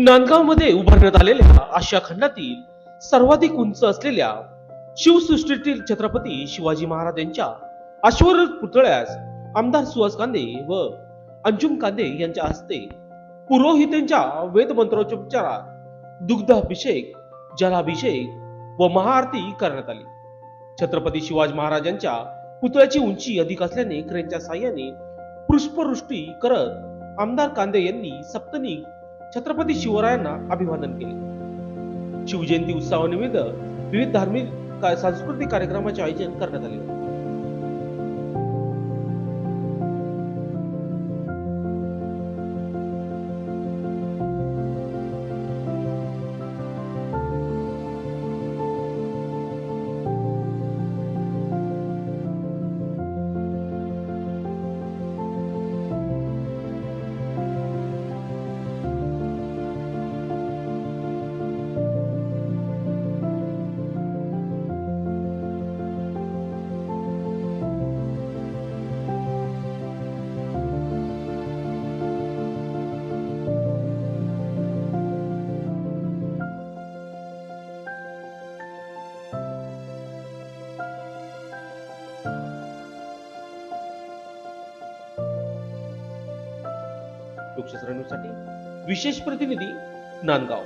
नांदगावमध्ये उभारण्यात आलेल्या आशिया खंडातील सर्वाधिक उंच असलेल्या शिवसृष्टीतील छत्रपती शिवाजी महाराज यांच्या अश्वरथ पुतळ्यास आमदार सुहास कांदे व अंजुम कांदे यांच्या हस्ते पुरोहितांच्या वेदमंत्रोच्चारात दुग्धाभिषेक जलाभिषेक व महाआरती करण्यात आली. छत्रपती शिवाजी महाराजांच्या पुतळ्याची उंची अधिक असल्याने क्रेनच्या साह्याने पुष्पवृष्टी करत आमदार कांदे यांनी सप्तनी छत्रपती शिवरायांना अभिवादन केले. शिवजयंती उत्सवानिमित्त विविध धार्मिक सांस्कृतिक कार्यक्रमाचे आयोजन करण्यात आले. होते लोकशास्त्र न्यूजसाठी विशेष प्रतिनिधी नांदगाव.